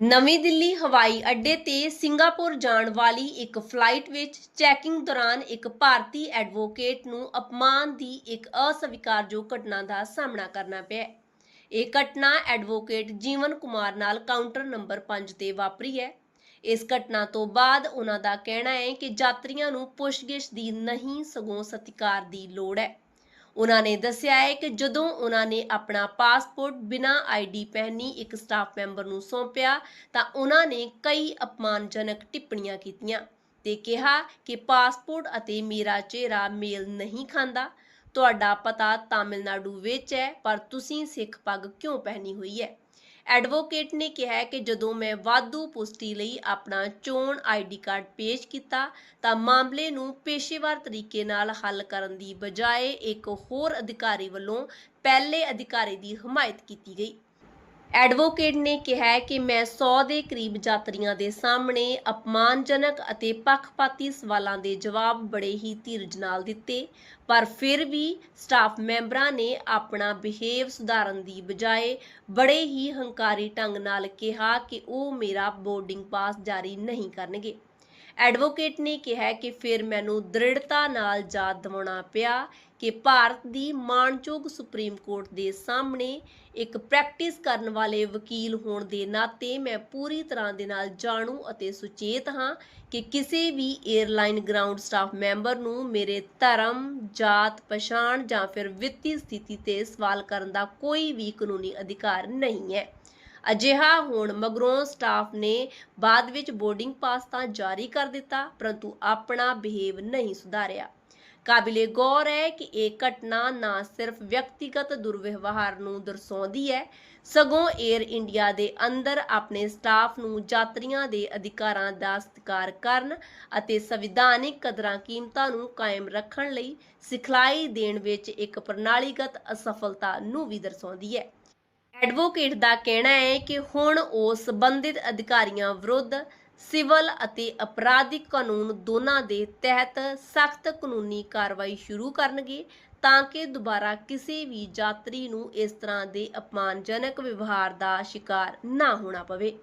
ਨਵੀਂ ਦਿੱਲੀ, ਹਵਾਈ ਅੱਡੇ ਤੇ ਸਿੰਗਾਪੁਰ ਜਾਣ ਵਾਲੀ ਇੱਕ ਫਲਾਈਟ ਵਿੱਚ ਚੈਕਿੰਗ ਦੌਰਾਨ ਇੱਕ ਭਾਰਤੀ ਐਡਵੋਕੇਟ ਨੂੰ ਅਪਮਾਨ ਦੀ ਇੱਕ ਅਸਵੀਕਾਰਯੋਗ ਘਟਨਾ ਦਾ ਸਾਹਮਣਾ ਕਰਨਾ ਪਿਆ ਇਹ ਘਟਨਾ ਐਡਵੋਕੇਟ ਜੀਵਨ ਕੁਮਾਰ ਨਾਲ ਕਾਊਂਟਰ ਨੰਬਰ 5 ਤੇ ਵਾਪਰੀ ਹੈ। ਇਸ ਘਟਨਾ ਤੋਂ ਬਾਅਦ ਉਹਨਾਂ ਦਾ ਕਹਿਣਾ ਹੈ ਕਿ ਯਾਤਰੀਆਂ ਨੂੰ ਪੁੱਛਗਿੱਛ ਦੀ ਨਹੀਂ ਸਗੋਂ ਸਤਿਕਾਰ ਦੀ ਲੋੜ ਹੈ। ਉਹਨਾਂ ਨੇ ਦੱਸਿਆ ਹੈ ਕਿ ਜਦੋਂ ਉਹਨਾਂ ਨੇ ਆਪਣਾ ਪਾਸਪੋਰਟ ਬਿਨਾਂ ਆਈਡੀ ਪਹਿਨੀ ਇੱਕ ਸਟਾਫ ਮੈਂਬਰ ਨੂੰ ਸੌਂਪਿਆ, ਤਾਂ ਉਹਨਾਂ ਨੇ ਕਈ ਅਪਮਾਨਜਨਕ ਟਿੱਪਣੀਆਂ ਕੀਤੀਆਂ ਤੇ ਕਿਹਾ ਕਿ ਪਾਸਪੋਰਟ ਅਤੇ ਮੇਰਾ ਚਿਹਰਾ ਮੇਲ ਨਹੀਂ ਖਾਂਦਾ। ਤੁਹਾਡਾ ਪਤਾ ਤਾਮਿਲਨਾਡੂ ਵਿੱਚ ਹੈ, ਪਰ ਤੁਸੀਂ ਸਿੱਖ ਪੱਗ ਕਿਉਂ ਪਹਿਨੀ ਹੋਈ ਹੈ? ਐਡਵੋਕੇਟ ਨੇ ਕਿਹਾ ਕਿ ਜਦੋਂ ਮੈਂ ਵਾਧੂ ਪੁਸ਼ਟੀ ਲਈ ਆਪਣਾ ਚੋਣ ਆਈਡੀ ਕਾਰਡ ਪੇਸ਼ ਕੀਤਾ, ਤਾਂ ਮਾਮਲੇ ਨੂੰ ਪੇਸ਼ੇਵਰ ਤਰੀਕੇ ਨਾਲ ਹੱਲ ਕਰਨ ਦੀ ਬਜਾਏ ਇੱਕ ਹੋਰ ਅਧਿਕਾਰੀ ਵੱਲੋਂ ਪਹਿਲੇ ਅਧਿਕਾਰੀ ਦੀ ਹਮਾਇਤ ਕੀਤੀ ਗਈ। ਐਡਵੋਕੇਟ ਨੇ ਕਿਹਾ ਕਿ ਮੈਂ 100 ਦੇ ਕਰੀਬ ਯਾਤਰੀਆਂ ਦੇ ਸਾਹਮਣੇ ਅਪਮਾਨਜਨਕ ਅਤੇ ਪੱਖਪਾਤੀ ਸਵਾਲਾਂ ਦੇ ਜਵਾਬ ਬੜੇ ਹੀ ਧੀਰਜ ਨਾਲ ਦਿੱਤੇ, ਪਰ ਫਿਰ ਵੀ ਸਟਾਫ ਮੈਂਬਰਾਂ ਨੇ ਆਪਣਾ ਬਿਹੇਵ ਸੁਧਾਰਨ ਦੀ ਬਜਾਏ ਬੜੇ ਹੀ ਹੰਕਾਰੀ ਢੰਗ ਨਾਲ ਕਿਹਾ ਕਿ ਉਹ ਮੇਰਾ ਬੋਰਡਿੰਗ ਪਾਸ ਜਾਰੀ ਨਹੀਂ ਕਰਨਗੇ। ਐਡਵੋਕੇਟ ਨੇ ਕਿਹਾ ਕਿ ਫਿਰ ਮੈਨੂੰ ਦ੍ਰਿੜਤਾ ਨਾਲ ਯਾਦ ਦਿਵਾਉਣਾ ਪਿਆ ਕਿ ਭਾਰਤ ਦੀ ਮਾਣਯੋਗ ਸੁਪਰੀਮ ਕੋਰਟ ਦੇ ਸਾਹਮਣੇ ਇੱਕ ਪ੍ਰੈਕਟਿਸ ਕਰਨ ਵਾਲੇ ਵਕੀਲ ਹੋਣ ਦੇ ਨਾਤੇ ਮੈਂ ਪੂਰੀ ਤਰ੍ਹਾਂ ਦੇ ਨਾਲ ਜਾਣੂ ਅਤੇ ਸੁਚੇਤ ਹਾਂ ਕਿ ਕਿਸੇ ਵੀ 에ਅਰਲਾਈਨ ਗਰਾਊਂਡ ਸਟਾਫ ਮੈਂਬਰ ਨੂੰ ਮੇਰੇ ਧਰਮ, ਜਾਤ, ਪਛਾਣ ਜਾਂ ਫਿਰ ਵਿੱਤੀ ਸਥਿਤੀ ਤੇ ਸਵਾਲ ਕਰਨ ਦਾ ਕੋਈ ਵੀ ਕਾਨੂੰਨੀ ਅਧਿਕਾਰ ਨਹੀਂ ਹੈ। ਅਜਿਹਾ ਹੋਣ ਮਗਰੋਂ ਸਟਾਫ ਨੇ ਬਾਅਦ ਵਿੱਚ ਬੋਰਡਿੰਗ ਪਾਸ ਤਾਂ ਜਾਰੀ ਕਰ ਦਿੱਤਾ, ਪਰੰਤੂ ਆਪਣਾ ਬਿਹੇਵ ਨਹੀਂ ਸੁਧਾਰਿਆ। ਕਾਬਿਲੇ ਗੌਰ ਹੈ ਕਿ ਇਹ ਘਟਨਾ ਨਾ ਸਿਰਫ ਵਿਅਕਤੀਗਤ ਦੁਰਵਿਵਹਾਰ ਨੂੰ ਦਰਸਾਉਂਦੀ ਹੈ, ਸਗੋਂ 에ਅਰ ਇੰਡੀਆ ਦੇ ਅੰਦਰ ਆਪਣੇ ਸਟਾਫ ਨੂੰ ਯਾਤਰੀਆਂ ਦੇ ਅਧਿਕਾਰਾਂ ਦਾ ਸਤਿਕਾਰ ਕਰਨ ਅਤੇ ਸੰਵਿਧਾਨਿਕ ਕਦਰਾਂ ਕੀਮਤਾਂ ਨੂੰ ਕਾਇਮ ਰੱਖਣ ਲਈ ਸਿਖਲਾਈ ਦੇਣ ਵਿੱਚ ਇੱਕ ਪ੍ਰਣਾਲੀਗਤ ਅਸਫਲਤਾ ਨੂੰ ਵੀ ਦਰਸਾਉਂਦੀ ਹੈ। ਐਡਵੋਕੇਟ ਦਾ ਕਹਿਣਾ ਹੈ ਕਿ ਹੁਣ ਉਹ ਸੰਬੰਧਿਤ ਅਧਿਕਾਰੀਆਂ ਵਿਰੁੱਧ ਸਿਵਲ ਅਤੇ ਅਪਰਾਧਿਕ ਕਾਨੂੰਨ ਦੋਨਾਂ ਦੇ ਤਹਿਤ ਸਖਤ ਕਾਨੂੰਨੀ ਕਾਰਵਾਈ ਸ਼ੁਰੂ ਕਰਨਗੇ ਤਾਂ ਕਿ ਦੁਬਾਰਾ ਕਿਸੇ ਵੀ ਯਾਤਰੀ ਨੂੰ ਇਸ ਤਰ੍ਹਾਂ ਦੇ ਅਪਮਾਨਜਨਕ ਵਿਵਹਾਰ ਦਾ ਸ਼ਿਕਾਰ ਨਾ ਹੋਣਾ ਪਵੇ।